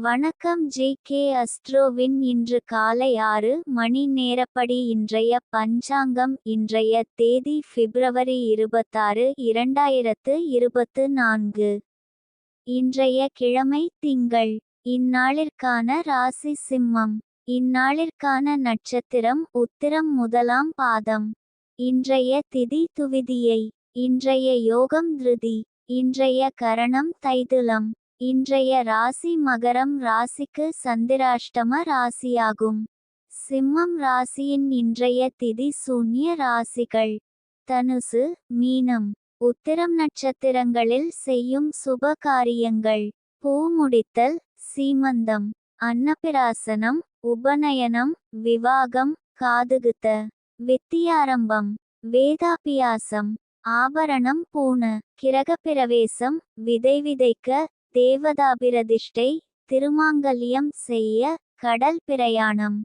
வணக்கம் J K அஸ்ட்ரோவின் இன்று காலை ஆறு மணி நேரப்படி இன்றைய பஞ்சாங்கம் இன்றைய தேதி பிப்ரவரி இருபத்தாறு இரண்டாயிரத்து இருபத்து நான்கு. இன்றைய கிழமை திங்கள். இந்நாளிற்கான ராசி சிம்மம். இந்நாளிற்கான நட்சத்திரம் உத்திரம் முதலாம் பாதம். இன்றைய திதி துவிதியை. இன்றைய யோகம் திருதி. இன்றைய கரணம் தைதுலம். இன்றைய ராசி மகரம் ராசிக்கு சந்திராஷ்டம ராசியாகும். சிம்மம் ராசியின் இன்றைய திதி சூன்ய ராசிகள். தனுசு மீனம் உத்திரம் நட்சத்திரங்களில் செய்யும் சுப காரியங்கள். பூ முடித்தல் சீமந்தம் அன்னபிராசனம் உபநயனம் விவாகம் காதுகுத்த வித்தியாரம்பம் வேதாபியாசம் ஆபரணம் பூண கிரகப்பிரவேசம் விதை விதைக்க தேவதாபிரதிஷ்டை திருமாங்கல்யம் செய்ய கடல் பிரயாணம்.